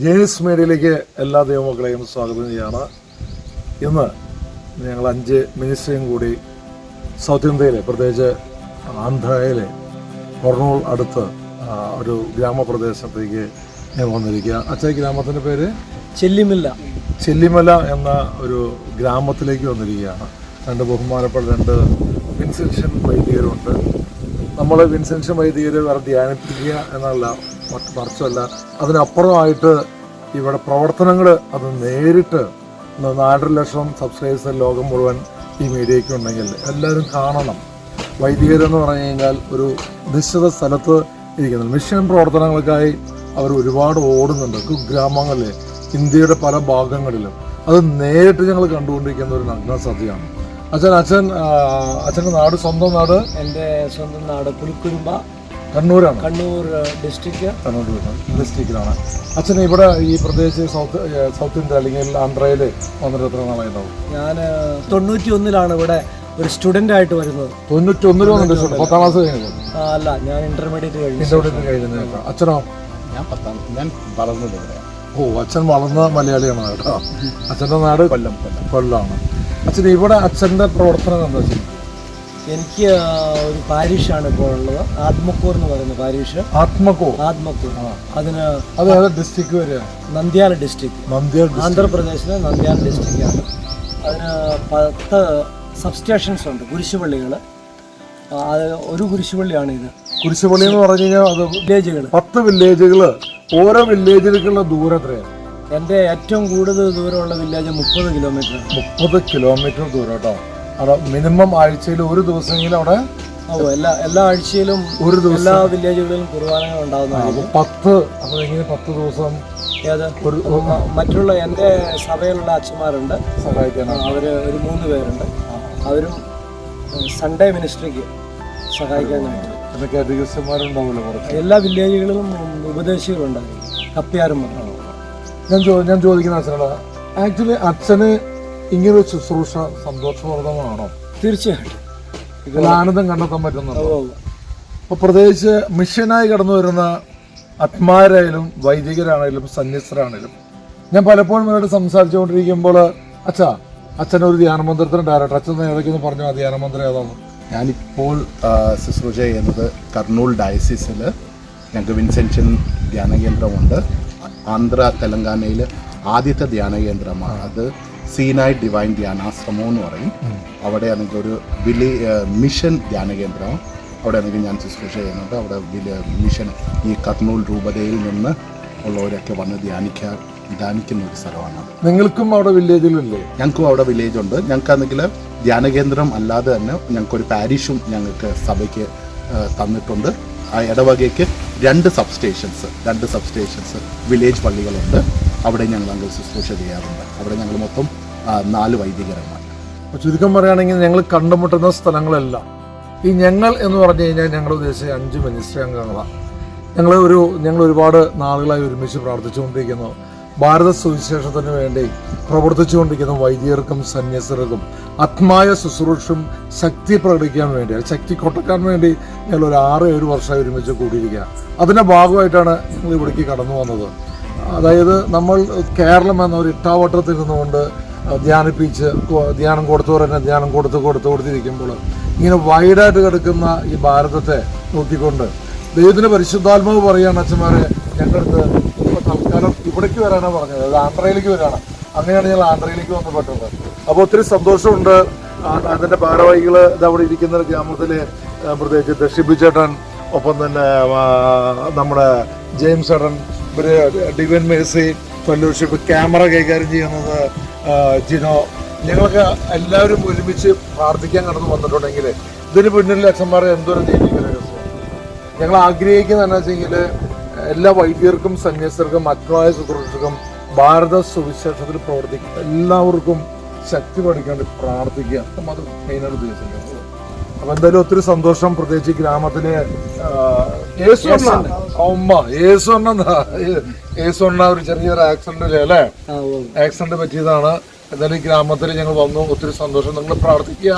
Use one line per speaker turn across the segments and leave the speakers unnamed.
ജേണിസ് മീഡിയയിലേക്ക് എല്ലാ ദൈവമക്കളെയും സ്വാഗതം ചെയ്യാണ്. ഇന്ന് ഞങ്ങൾ അഞ്ച് മിനിസ്റ്ററിയും കൂടി സൗത്ത് ഇന്ത്യയിലെ പ്രത്യേകിച്ച് ആന്ധ്രയിലെ കൊർണൂൾ അടുത്ത് ഒരു ഗ്രാമപ്രദേശത്തേക്ക് ഞാൻ വന്നിരിക്കുക അച്ഛ ഗ്രാമത്തിന്റെ പേര്?
ചെല്ലിമല്ല.
ചെല്ലിമല എന്ന ഒരു ഗ്രാമത്തിലേക്ക് വന്നിരിക്കുകയാണ്. രണ്ട് ബഹുമാനപ്പെട്ട രണ്ട് വിൻസെൻഷൻ വൈദികരുണ്ട്. നമ്മൾ വിൻസെൻഷൻ വൈദികരെ വേറെ ധ്യാനിപ്പിക്കുക എന്നല്ല മറിച്ചല്ല അതിനപ്പുറമായിട്ട് ഇവിടെ പ്രവർത്തനങ്ങൾ അത് നേരിട്ട് നാലര ലക്ഷം സബ്സ്ക്രൈബേഴ്സ് ലോകം മുഴുവൻ ഈ മീഡിയയ്ക്ക് ഉണ്ടെങ്കിൽ എല്ലാവരും കാണണം. വൈദികരെന്ന് പറഞ്ഞു കഴിഞ്ഞാൽ ഒരു നിശ്ചിത സ്ഥലത്ത് ഇരിക്കുന്നത്. മിഷൻ പ്രവർത്തനങ്ങൾക്കായി അവർ ഒരുപാട് ഓടുന്നുണ്ട്. കുഗ്രാമങ്ങളിൽ ഇന്ത്യയുടെ പല ഭാഗങ്ങളിലും. അത് നേരിട്ട് ഞങ്ങൾ കണ്ടുകൊണ്ടിരിക്കുന്ന ഒരു നഗ്ന സദ്യയാണ്. അച്ഛൻ അച്ഛൻ അച്ഛന്റെ നാട് സ്വന്തം നാട്?
എന്റെ സ്വന്തം നാട് പുലിക്കുരുമ്പ
കണ്ണൂരാണ്.
കണ്ണൂർ ഡിസ്ട്രിക്ട്
കണ്ണൂർ ഡിസ്ട്രിക്റ്റിലാണ് അച്ഛൻ ഇവിടെ ഈ പ്രദേശത്ത് സൗത്ത് സൗത്ത് ഇന്ത്യ അല്ലെങ്കിൽ ആന്ധ്രയിൽ വന്നിട്ട് എത്ര നാളായിട്ടുണ്ടാവും
ഞാൻ തൊണ്ണൂറ്റി ഒന്നിലാണ് ഇവിടെ ഒരു സ്റ്റുഡന്റ് ആയിട്ട് വരുന്നത്.
തൊണ്ണൂറ്റി ഒന്നിൽ വന്നിട്ട് പത്താം ക്ലാസ് കഴിഞ്ഞത്
ആ, അല്ല ഞാൻ ഇന്റർമീഡിയറ്റ് കഴിഞ്ഞു.
ഇന്റർമീഡിയറ്റ് കഴിഞ്ഞു അച്ഛനോ?
ഞാൻ പത്താം ഞാൻ വളർന്നത് ഇവിടെ.
ഓ അച്ഛൻ വളർന്ന മലയാളിയാണ് കേട്ടോ. അച്ഛന്റെ നാട്
കൊല്ലം കൊല്ലം.
കൊല്ലമാണ് അച്ഛൻ ഇവിടെ അച്ഛന്റെ പ്രവർത്തനം എന്താ ചെയ്യും
എനിക്ക് ഒരു പാരീഷാണ് ഇപ്പോൾ ഉള്ളത്. ആത്മക്കൂർ എന്ന് പറയുന്ന പാരീഷ്.
ആത്മകോ
ആത്മക്കൂർ. അതിന്
അത് ഡിസ്ട്രിക്ട് വരെയാണ്
നന്ദ്യാല ഡിസ്ട്രിക്ട്
നന്ദ്യാൽ district.
ആന്ധ്രാപ്രദേശിലെ നന്ദ്യാല ഡിസ്ട്രിക്റ്റാണ് അതിന് പത്ത് സബ്സ്റ്റേഷൻസ് ഉണ്ട് കുരിശുപള്ളികൾ അത് ഒരു കുരിശുപള്ളിയാണ് ഇത്.
കുരിശുപള്ളി എന്ന് പറഞ്ഞു കഴിഞ്ഞാൽ അത്
വില്ലേജുകൾ
പത്ത് വില്ലേജുകൾ ഓരോ വില്ലേജിലേക്കുള്ള ദൂരം എത്രയാണ്?
എന്റെ ഏറ്റവും കൂടുതൽ ദൂരമുള്ള വില്ലേജ് മുപ്പത് കിലോമീറ്റർ
മുപ്പത് കിലോമീറ്റർ ദൂരം കേട്ടോ. അവിടെ മിനിമം ആഴ്ചയിൽ ഒരു ദിവസമെങ്കിലും അവിടെ
എല്ലാ എല്ലാ ആഴ്ചയിലും
ഒരു ദിവസം.
എല്ലാ വില്ലേജുകളിലും കുർബാനകൾ ഉണ്ടാകുന്നതാണ്
പത്ത് അപ്പൊ എങ്ങനെ പത്ത് ദിവസം ഒരു
മറ്റുള്ള എന്റെ സഭയിലുള്ള അച്ഛന്മാരുണ്ട്.
സഹായിക്കാനാണ്
അവർ ഒരു മൂന്ന് പേരുണ്ട്. അവരും സൺഡേ മിനിസ്ട്രിക്ക് സഹായിക്കാനായിട്ട് എല്ലാ വില്ലേജുകളിലും ഉപദേശികളുണ്ടായിരുന്നു കപ്പിയാരും
ഞാൻ ഞാൻ ചോദിക്കുന്ന അച്ഛനോട്. ആക്ച്വലി അച്ഛന് ഇങ്ങനൊരു ശുശ്രൂഷ സന്തോഷപ്രദമാണോ
തീർച്ചയായിട്ടും.
ഇതിൽ ആനന്ദം കണ്ടെത്താൻ പറ്റുന്നുണ്ടോ?
അപ്പൊ
അപ്പോൾ പ്രത്യേകിച്ച് മിഷനായി കടന്നു വരുന്ന ആത്മാരായാലും വൈദികരാണെങ്കിലും സന്യസ്തരാണേലും ഞാൻ പലപ്പോഴും ഇവരോട് സംസാരിച്ചുകൊണ്ടിരിക്കുമ്പോൾ അച്ഛാ അച്ഛൻ ഒരു ധ്യാനമന്ത്രത്തിന് ഡയറക്ടർ അച്ഛൻ ഏതൊക്കെയെന്ന് പറഞ്ഞു ആ ധ്യാനമന്ത്രം ഏതാണ്
ഞാനിപ്പോൾ ശുശ്രൂഷ ചെയ്യുന്നത് കർണൂൽ ഡയസിസിൽ ഞങ്ങൾക്ക് വിൻസെൻഷൻ ധ്യാന കേന്ദ്രമുണ്ട് ആന്ധ്ര തെലങ്കാനയിൽ ആദ്യത്തെ ധ്യാന കേന്ദ്രമാണ് അത് സീനായ് ഡിവൈൻ ധ്യാനാശ്രമം എന്ന് പറയും. അവിടെ ആണെങ്കിൽ ഒരു വില്ലി മിഷൻ ധ്യാന കേന്ദ്രം അവിടെ ആണെങ്കിൽ ഞാൻ ശുശ്രൂഷ ചെയ്യുന്നുണ്ട്. അവിടെ മിഷൻ ഈ കർണൂൽ രൂപതയിൽ നിന്ന് ഉള്ളവരൊക്കെ വന്ന് ധ്യാനിക്കാൻ ധ്യാനിക്കുന്ന ഒരു സ്ഥലമാണ്.
നിങ്ങൾക്കും അവിടെ വില്ലേജിലില്ലേ
ഞങ്ങൾക്കും അവിടെ വില്ലേജ് ഉണ്ട്. ഞങ്ങൾക്കാണെങ്കിൽ ധ്യാന കേന്ദ്രം അല്ലാതെ തന്നെ ഞങ്ങൾക്കൊരു പാരിഷും ഞങ്ങൾക്ക് സഭയ്ക്ക് തന്നിട്ടുണ്ട്. ആ ഇടവകയ്ക്ക് രണ്ട് സബ് സ്റ്റേഷൻസ് രണ്ട് സബ് സ്റ്റേഷൻസ് വില്ലേജ് പള്ളികളുണ്ട്. അവിടെ ഞങ്ങൾ അങ്ങ് ശുശ്രൂഷ ചെയ്യാറുണ്ട്. അവിടെ ഞങ്ങൾ മൊത്തം നാല് വൈദികരന്മാർ.
അപ്പോൾ ചുരുക്കം പറയുകയാണെങ്കിൽ ഞങ്ങൾ കണ്ടുമുട്ടുന്ന സ്ഥലങ്ങളെല്ലാം. ഈ ഞങ്ങൾ എന്ന് പറഞ്ഞു കഴിഞ്ഞാൽ ഞങ്ങൾ ഉദ്ദേശിച്ച അഞ്ച് മിനിസ്റ്റർ അംഗങ്ങളാണ് ഞങ്ങൾ ഒരു ഞങ്ങൾ ഒരുപാട് നാളുകളായി ഒരുമിച്ച് പ്രാർത്ഥിച്ചുകൊണ്ടിരിക്കുന്നു. ഭാരത സുവിശേഷത്തിന് വേണ്ടി പ്രവർത്തിച്ചുകൊണ്ടിരിക്കുന്ന വൈദികർക്കും സന്യസർക്കും ആത്മായ ശുശ്രൂഷും ശക്തി പ്രകടിക്കാൻ വേണ്ടി ശക്തി കൊട്ടക്കാൻ വേണ്ടി ഞങ്ങൾ ഒരു ആറ് ഏഴ് വർഷമായി ഒരുമിച്ച് കൂടിയിരിക്കുക അതിന്റെ ഭാഗമായിട്ടാണ് ഞങ്ങൾ ഇവിടേക്ക് കടന്നു വന്നത്. അതായത് നമ്മൾ കേരളം എന്ന ഒരു ഇട്ടാവട്ടത്തിൽ നിന്നുകൊണ്ട് ധ്യാനിപ്പിച്ച് ധ്യാനം കൊടുത്തവർ തന്നെ ധ്യാനം കൊടുത്ത് കൊടുത്ത് കൊടുത്തിരിക്കുമ്പോൾ ഇങ്ങനെ വൈഡായിട്ട് കിടക്കുന്ന ഈ ഭാരതത്തെ നോക്കിക്കൊണ്ട് ദൈവത്തിന് പരിശുദ്ധാത്മാവ് പറയുകയാണ് അച്ഛന്മാരെ ഞങ്ങളുടെ അടുത്ത് ഇപ്പൊ തൽക്കാലം ഇവിടേക്ക് വരാനാണ് പറഞ്ഞത്. അത് ആന്ധ്രയിലേക്ക് വരാണ് അങ്ങനെയാണ് ഞങ്ങൾ ആന്ധ്രയിലേക്ക് വന്ന് പെട്ടത് അപ്പോൾ ഒത്തിരി സന്തോഷമുണ്ട്. അതിന്റെ ഭാരവാഹികൾ ഇത് അവിടെ ഇരിക്കുന്ന ഗ്രാമത്തിലെ പ്രത്യേകിച്ച് ദക്ഷിബി ചേട്ടൻ ഒപ്പം തന്നെ നമ്മുടെ ജെയിംസ് ചേട്ടൻ ഇവർ ഡിവൻ മേഴ്സി ഫെലോഷിപ്പ് ക്യാമറ കൈകാര്യം ചെയ്യുന്നത് ജിനോ. ഞങ്ങളൊക്കെ എല്ലാവരും ഒരുമിച്ച് പ്രാർത്ഥിക്കാൻ കടന്നു വന്നിട്ടുണ്ടെങ്കിൽ ഇതിന് പിന്നിൽ അച്ഛന്മാരെ എന്തോരം ജീവിക്കുന്ന രസമാണ് ഞങ്ങൾ ആഗ്രഹിക്കുന്നത് എന്താ വെച്ചെങ്കിൽ എല്ലാ വൈദ്യർക്കും സന്യസ്തർക്കും മക്കളായ സുഹൃത്തുക്കൾക്കും ഭാരത സുവിശേഷത്തിൽ പ്രവർത്തിക്കും എല്ലാവർക്കും ശക്തി പഠിക്കാണ്ട് പ്രാർത്ഥിക്കുക. അത് മെയിനായിട്ട് ഉദ്ദേശിക്കുന്നത്. അപ്പം എന്തായാലും ഒത്തിരി സന്തോഷം. പ്രത്യേകിച്ച് ഗ്രാമത്തിലെ യേശു അമ്മ ഒരു ചെറിയൊരു ആക്സിഡന്റ് അല്ലേ? ആക്സിഡന്റ് പറ്റിയതാണ്. എന്തായാലും ഈ ഗ്രാമത്തിൽ ഞങ്ങൾ വന്നു. ഒത്തിരി സന്തോഷം. നിങ്ങൾ പ്രാർത്ഥിക്കുക.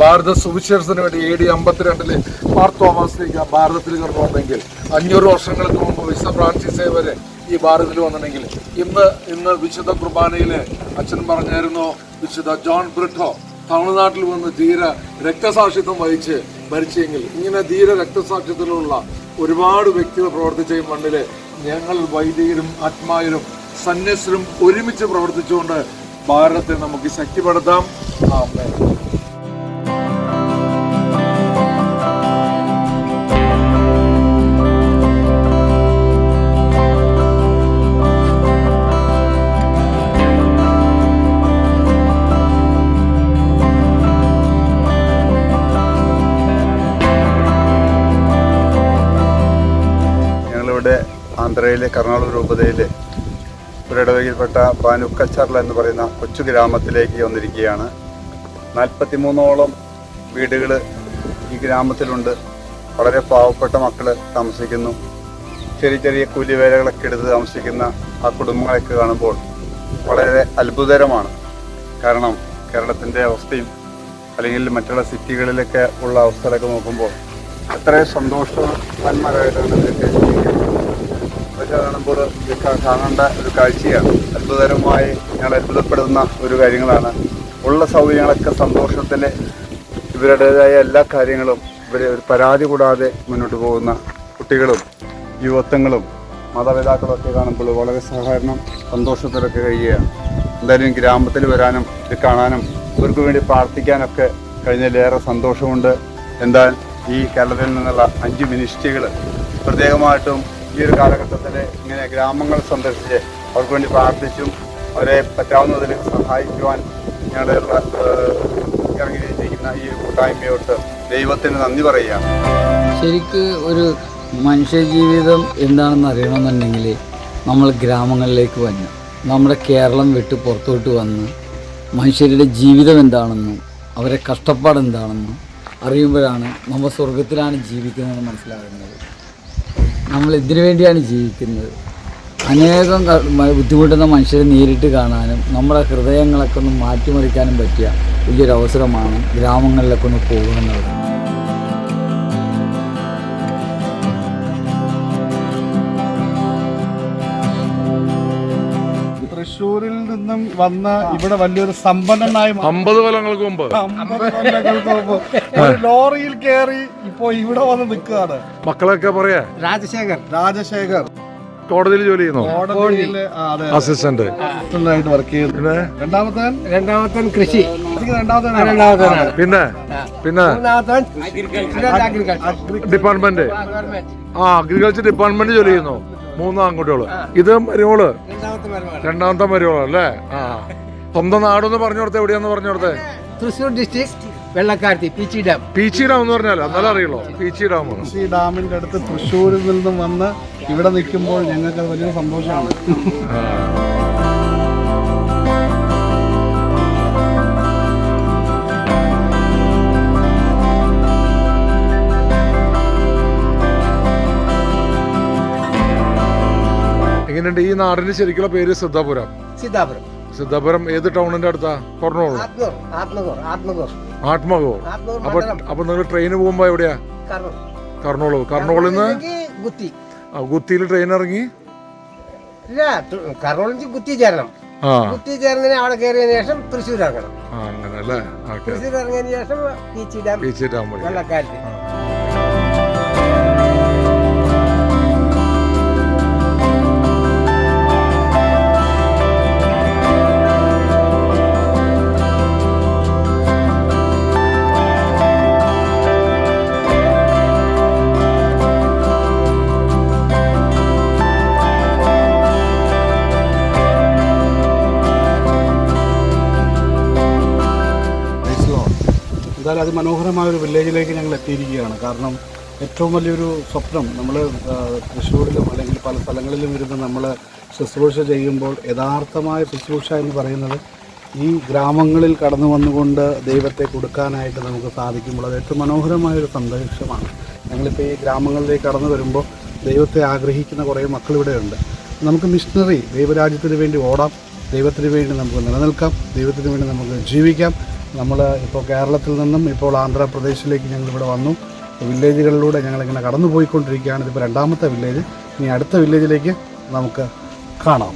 ഭാരത സുവിശേഷത്തിന് വേണ്ടി എ ഡി അമ്പത്തിരണ്ടിൽ മാർ തോമസ് ലീഗ ഭാരതത്തിൽ കടന്നു വന്നെങ്കിൽ അഞ്ഞൂറ് വർഷങ്ങൾക്ക് മുമ്പ് വിശ്വ ഫ്രാൻസിസ് വരെ ഈ ഭാരതത്തിൽ വന്നിട്ടുണ്ടെങ്കിൽ ഇന്ന് ഇന്ന് വിശുദ്ധ കുർബാനയിൽ അച്ഛൻ പറഞ്ഞായിരുന്നു വിശുദ്ധ ജോൺ ബ്രിട്ടോ തമിഴ്നാട്ടിൽ വന്ന് ധീര രക്തസാക്ഷിത്വം വഹിച്ച് മരിച്ചെങ്കിൽ ഇങ്ങനെ ധീര രക്തസാക്ഷിത്വത്തിലുള്ള ഒരുപാട് വ്യക്തികൾ പ്രവർത്തിച്ച ഈ മണ്ണിൽ ഞങ്ങൾ വൈദികരും ആത്മായരും സന്യസ്തരും ഒരുമിച്ച് പ്രവർത്തിച്ചുകൊണ്ട് ഭാരതത്തെ നമുക്ക് ശക്തിപ്പെടുത്താം. ആമേൻ.
ആന്ധ്രയിലെ കർണാടക രൂപതയിലെ ഒരിടവകയിൽപ്പെട്ട പാനുക്കച്ചർല എന്ന് പറയുന്ന കൊച്ചു ഗ്രാമത്തിലേക്ക് വന്നിരിക്കുകയാണ്. നാൽപ്പത്തിമൂന്നോളം വീടുകൾ ഈ ഗ്രാമത്തിലുണ്ട്. വളരെ പാവപ്പെട്ട മക്കൾ താമസിക്കുന്നു. ചെറിയ ചെറിയ കൂലിവേലകളൊക്കെ എടുത്ത് താമസിക്കുന്ന ആ കുടുംബങ്ങളെയൊക്കെ കാണുമ്പോൾ വളരെ അത്ഭുതകരമാണ്. കാരണം കേരളത്തിന്റെ അവസ്ഥയും അല്ലെങ്കിൽ മറ്റുള്ള സിറ്റികളിലൊക്കെ ഉള്ള അവസ്ഥകളൊക്കെ നോക്കുമ്പോൾ എത്ര സന്തോഷവാന്മാരായിട്ടാണ് ഇവരൊക്കെ ജീവിക്കുന്നത് കാണുമ്പോൾ കാണേണ്ട ഒരു കാഴ്ചയാണ്. അത്ഭുതകരമായി ഞങ്ങൾ അത്ഭുതപ്പെടുന്ന ഒരു കാര്യങ്ങളാണ്. ഉള്ള സൗകര്യങ്ങളൊക്കെ സന്തോഷത്തിൽ ഇവരുടേതായ എല്ലാ കാര്യങ്ങളും ഇവർ ഒരു പരാതി കൂടാതെ മുന്നോട്ട് പോകുന്ന കുട്ടികളും യുവത്വങ്ങളും മാതാപിതാക്കളും ഒക്കെ കാണുമ്പോൾ വളരെ സഹകരണം സന്തോഷത്തിലൊക്കെ കഴിയുകയാണ്. എന്തായാലും ഗ്രാമത്തിൽ വരാനും ഇത് കാണാനും ഇവർക്ക് വേണ്ടി പ്രാർത്ഥിക്കാനൊക്കെ കഴിഞ്ഞതിലേറെ സന്തോഷമുണ്ട്. എന്താ ഈ കേരളത്തിൽ നിന്നുള്ള അഞ്ച് മിനിസ്ട്രികൾ പ്രത്യേകമായിട്ടും ഈ ഒരു കാലഘട്ടത്തിൽ ഇങ്ങനെ ഗ്രാമങ്ങൾ സന്ദർശിച്ച് അവർക്ക് വേണ്ടി പ്രാർത്ഥിച്ചും അവരെ പറ്റാവുന്നതിൽ സഹായിക്കുവാൻ ഞങ്ങളുടെ ഇറങ്ങിയിരിക്കുന്ന ഈ കൂട്ടായ്മയോട്ട് ദൈവത്തിന് നന്ദി പറയുകയാണ്.
ശരിക്ക് ഒരു മനുഷ്യജീവിതം എന്താണെന്ന് അറിയണമെന്നുണ്ടെങ്കിൽ നമ്മൾ ഗ്രാമങ്ങളിലേക്ക് വന്നു. നമ്മുടെ കേരളം വിട്ട് പുറത്തോട്ട് വന്ന് മനുഷ്യരുടെ ജീവിതം എന്താണെന്നും അവരെ കഷ്ടപ്പാട് എന്താണെന്നും അറിയുമ്പോഴാണ് നമ്മൾ സ്വർഗത്തിലാണ് ജീവിക്കുന്നതെന്ന് മനസ്സിലാകുന്നത്. നമ്മൾ ഇതിനു വേണ്ടിയാണ് ജീവിക്കുന്നത്. അനേകം ബുദ്ധിമുട്ടുന്ന മനുഷ്യരെ നേരിട്ട് കാണാനും നമ്മുടെ ഹൃദയങ്ങളൊക്കെ ഒന്ന് മാറ്റിമറിക്കാനും പറ്റിയ വലിയൊരു അവസരമാണ് ഗ്രാമങ്ങളിലൊക്കെ ഒന്ന് പോകുക എന്നുള്ളത്
തൃശ്ശൂരിൽ നിന്നും വന്ന ഇവിടെ വലിയൊരു സമ്പന്നനായി
അമ്പത് കൊല്ലങ്ങൾക്ക് മുമ്പ്.
അമ്പത് കൊല്ലങ്ങൾക്ക് മുമ്പ്. ഒരു ലോറിയിൽ കയറി ഇപ്പോ ഇവിടെ വന്ന് നിൽക്കുകയാണ്.
മക്കളൊക്കെ പറയാ?
രാജശേഖർ.
രാജശേഖർ.
കോടതിയിൽ ജോലി ചെയ്യുന്നു?
ആ, അതെ
അസിസ്റ്റന്റ്.
ആയിട്ട് വർക്ക് ചെയ്യുന്നു.
പിന്നെ?
രണ്ടാമത്തവൻ
രണ്ടാമത്തൻ കൃഷി.
പിന്നെ? പിന്നെ?
മൂന്നാമത്തൻ അഗ്രികൾച്ചർ.
ഡിപ്പാർട്ട്മെന്റ് ആ അഗ്രികൾച്ചർ ഡിപ്പാർട്ട്മെന്റ് ജോലി ചെയ്യുന്നു? മൂന്ന് ആൺകുട്ടികൾ ഇത് മരുമോൾ?
രണ്ടാമത്തെ
മരുമോൾ അല്ലേ? ആ. സ്വന്തം നാടെന്ന് പറഞ്ഞു കൊടുത്തേ എവിടെയാന്ന് പറഞ്ഞു കൊടുത്തേ?
തൃശ്ശൂർ ഡിസ്ട്രിക്ട് വെള്ളക്കാരത്തി പീച്ചി ഡാം.
പീച്ചി ഡാം എന്ന് പറഞ്ഞാലോ? എന്നാലും അറിയുള്ളൂ. പീച്ചി ഡാം.
പീച്ചി ഡാമിന്റെ അടുത്ത് തൃശ്ശൂരിൽ നിന്നും വന്ന് ഇവിടെ നിൽക്കുമ്പോൾ ഞങ്ങൾക്ക് വലിയ സന്തോഷമാണ്.
എങ്ങനെയുണ്ട്? ഈ നാടിന്റെ ശരിക്കുള്ള പേര് സിദ്ധാപുരം.
സിദ്ധാപുരം.
സിദ്ധാപുരം ഏത് ടൗണിന്റെ അടുത്താ?
പറഞ്ഞോളൂ ആത്മകൂർ ആത്മകൂർ
ആത്മകോ
ആത്മകൂർ
അപ്പൊ അപ്പൊ നിങ്ങൾ ട്രെയിന് പോകുമ്പോ എവിടെയാ? കർണോളൂ. കർണോളിൽ നിന്ന്? ഗുത്തിയിൽ ട്രെയിൻ ഇറങ്ങി?
ഇല്ല നിന്ന് ഗുത്തി ചേരണം.
ആ.
ഗുത്തി ചേർന്നതിന് അവിടെ കയറിയതിന് ശേഷം തൃശ്ശൂർ ഇറങ്ങണം തൃശ്ശൂർ ഇറങ്ങിയതിന് ശേഷം പീച്ചി ഡാം
അതിമനോഹരമായ ഒരു വില്ലേജിലേക്ക് ഞങ്ങൾ എത്തിയിരിക്കുകയാണ്. കാരണം ഏറ്റവും വലിയൊരു സ്വപ്നം നമ്മൾ തൃശ്ശൂരിലും അല്ലെങ്കിൽ പല സ്ഥലങ്ങളിലും ഇരുന്ന് നമ്മൾ ശുശ്രൂഷ ചെയ്യുമ്പോൾ യഥാർത്ഥമായ ശുശ്രൂഷ എന്ന് പറയുന്നത് ഈ ഗ്രാമങ്ങളിൽ കടന്നു വന്നുകൊണ്ട് ദൈവത്തെ കൊടുക്കാനായിട്ട് നമുക്ക് സാധിക്കുമ്പോൾ അത് ഏറ്റവും മനോഹരമായൊരു സന്ദേശമാണ് ഞങ്ങളിപ്പോൾ ഈ ഗ്രാമങ്ങളിലേക്ക് കടന്നു വരുമ്പോൾ ദൈവത്തെ ആഗ്രഹിക്കുന്ന കുറേ മക്കളിവിടെയുണ്ട് നമുക്ക് മിഷണറി ദൈവരാജ്യത്തിന് വേണ്ടി ഓടാം. ദൈവത്തിന് വേണ്ടി നമുക്ക് നിലനിൽക്കാം. ദൈവത്തിന് വേണ്ടി നമുക്ക് ജീവിക്കാം. നമ്മൾ ഇപ്പോൾ കേരളത്തിൽ നിന്നും ഇപ്പോൾ ആന്ധ്രാപ്രദേശിലേക്ക് ഞങ്ങൾ ഇവിടെ വന്നു വില്ലേജുകളിലൂടെ ഞങ്ങളിങ്ങനെ കടന്നു പോയിക്കൊണ്ടിരിക്കുകയാണ് ഇതിപ്പോൾ രണ്ടാമത്തെ വില്ലേജ്. ഇനി അടുത്ത വില്ലേജിലേക്ക് നമുക്ക് കാണാം.